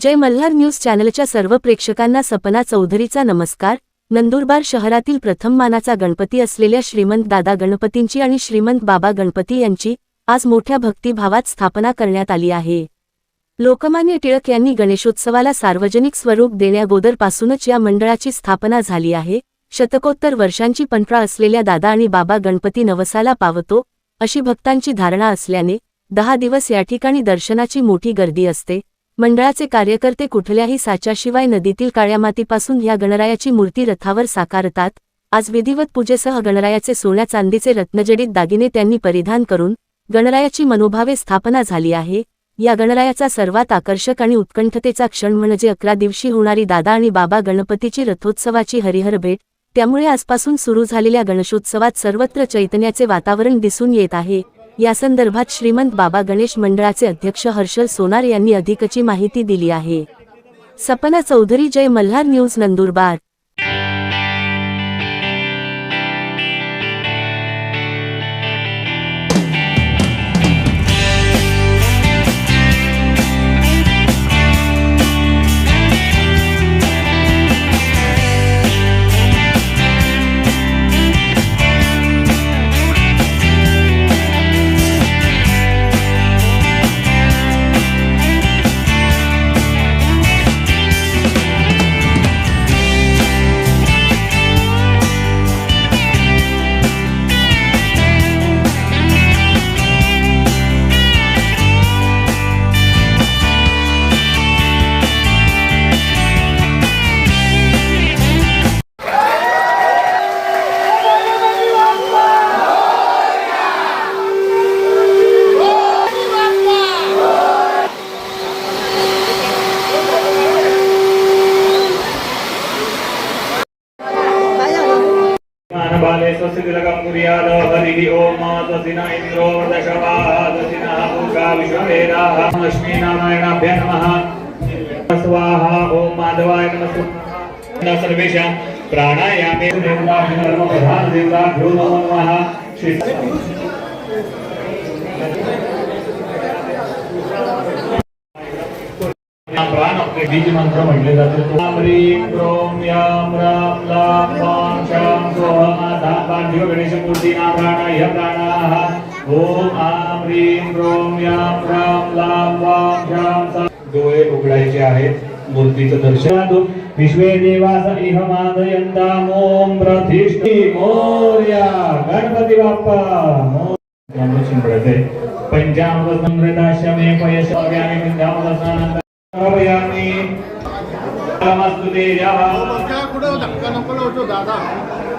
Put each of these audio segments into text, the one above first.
जय Malhar news चॅनलच्या सर्व प्रेक्षकांना सपना चौधरीचा नमस्कार. नंदुरबार शहरातील प्रथम मानाचा गणपती असलेल्या श्रीमंत दादा गणपतींची आणि श्रीमंत बाबा गणपती यांची आज मोठ्या भक्तिभावात स्थापना करण्यात आली आहे. लोकमान्य टिळक यांनी गणेशोत्सवाला सार्वजनिक स्वरूप देण्यागोदरपासूनच या मंडळाची स्थापना झाली आहे. शतकोत्तर वर्षांची पंटरा असलेल्या दादा आणि बाबा गणपती नवसाला पावतो अशी भक्तांची धारणा असल्याने दहा दिवस या ठिकाणी दर्शनाची मोठी गर्दी असते. मंडळाचे कार्यकर्ते कुठल्याही साच्याशिवाय नदीतील काळ्या मातीपासून या गणरायाची मूर्ती रथावर साकारतात. आज विधिवत पूजेसह गणरायाचे सोन्या चांदीचे रत्नजडित दागिने त्यांनी परिधान करून गणरायाची मनोभावे स्थापना झाली आहे. या गणरायाचा सर्वात आकर्षक आणि उत्कंठतेचा क्षण म्हणजे अकरा दिवशी होणारी दादा आणि बाबा गणपतीची रथोत्सवाची हरिहर भेट. त्यामुळे आजपासून सुरू झालेल्या गणेशोत्सवात सर्वत्र चैतन्याचे वातावरण दिसून येत आहे. यासंदर्भात श्रीमंत बाबा गणेश मंडळाचे अध्यक्ष हर्षल सोनार यांनी अधिकची माहिती दिली आहे. सपना चौधरी जय मल्हार न्यूज नंदुरबार. स्वस्तिलकपुर्याद हरिः तसिन इन्द्रो पूषा विश्ववेदाः नमः स्वाहा ॐ माधवाय नमः सर्वेषां प्राणायामे देवताभ्यो नमो नमः प्राण बीजमंत्र बीज मंत्र म्हटले जाते. ह्रीं क्रोम याम राम धाम जीव गणेश मूर्ती नाम प्राण प्राणाः ओम आम ह्रीं क्रोम याम राम लाम वाम शाम सा। डोळे उघडायचे आहेत मूर्तीचं दर्शन विश्वे देवास इह मादयंता ओम प्रतिष्ठी मोर्या। गणपती बाप्पा मोर्या शिंपडायचे पंचामृत समृताश्रमे पयश व्यामी पंचामृत स्नानायामी नमस्तु तेजः। कुठं धक्का नको दादा.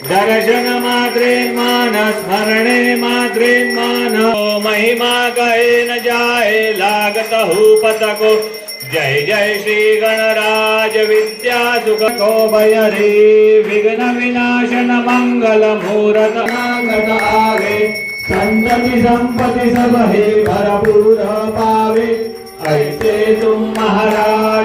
दर्शन मात्रे मान स्मरणे मात्रे मान महिमा कहे न जाए लागत हूँ पतको। जय जय श्री गणराज विद्या सुख को भय रे। विघ्न विनाशन मंगल मूरत। आवे संतति सब हे भरपूर पावे। ऐसे तुम महाराज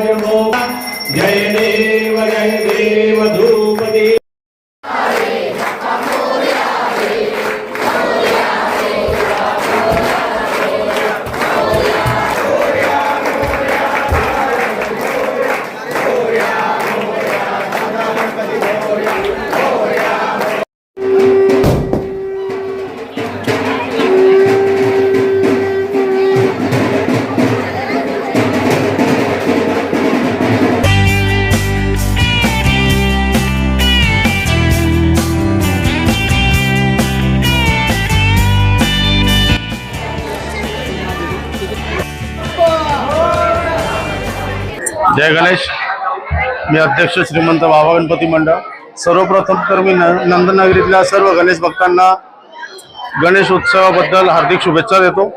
जय गणेश. मी अध्यक्ष श्रीमंत बाबा गणपती मंडळ. सर्वप्रथम तर मी न- नंदनगरीतल्या सर्व गणेश भक्तांना गणेश उत्सवाबद्दल हार्दिक शुभेच्छा देतो.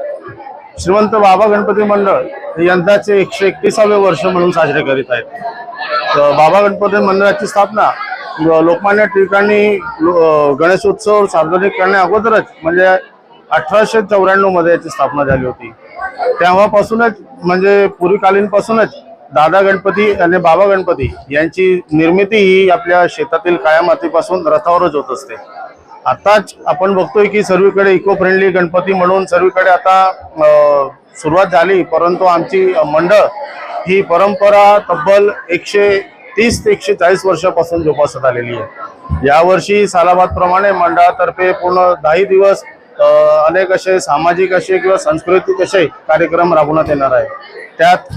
श्रीमंत बाबा गणपती मंडळ हे यंदाचे एकशे एकतीसावे वर्ष म्हणून साजरे करीत आहेत. तर बाबा गणपती मंडळाची स्थापना लोकमान्य टिळकांनी लो- अं, गणेशोत्सव सार्वजनिक करण्या अगोदरच म्हणजे अठराशे चौऱ्याण्णवमध्ये याची स्थापना झाली होती. तेव्हापासूनच म्हणजे पूर्वीकालीनपासूनच दादा गणपती आणि बाबा गणपती यांची निर्मिती ही आपल्या शेतातील काळ्या मातीपासून रथावरच होत असते. आताच आपण बघतोय की सर्वीकडे इको फ्रेंडली गणपती म्हणून सर्वीकडे आता सुरुवात झाली परंतु आमची मंडळ ही परंपरा तब्बल एकशे तीस ते एकशे चाळीस वर्षापासून जोपासत आलेली आहे. यावर्षी सालाबाद प्रमाणे मंडळातर्फे पूर्ण दहा दिवस अनेक असे सामाजिक असे किंवा सांस्कृतिक असे कार्यक्रम राबवण्यात येणार आहे त्यात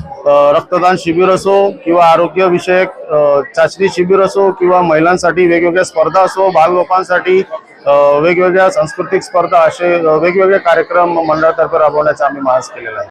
रक्तदान शिबिर असो किंवा आरोग्यविषयक चाचणी शिबिर असो किंवा महिलांसाठी वेगवेगळ्या स्पर्धा असो बाल लोकांसाठी वेगवेगळ्या सांस्कृतिक स्पर्धा असे वेगवेगळे कार्यक्रम मंडळातर्फे राबवण्याचा आम्ही मास केलेला आहे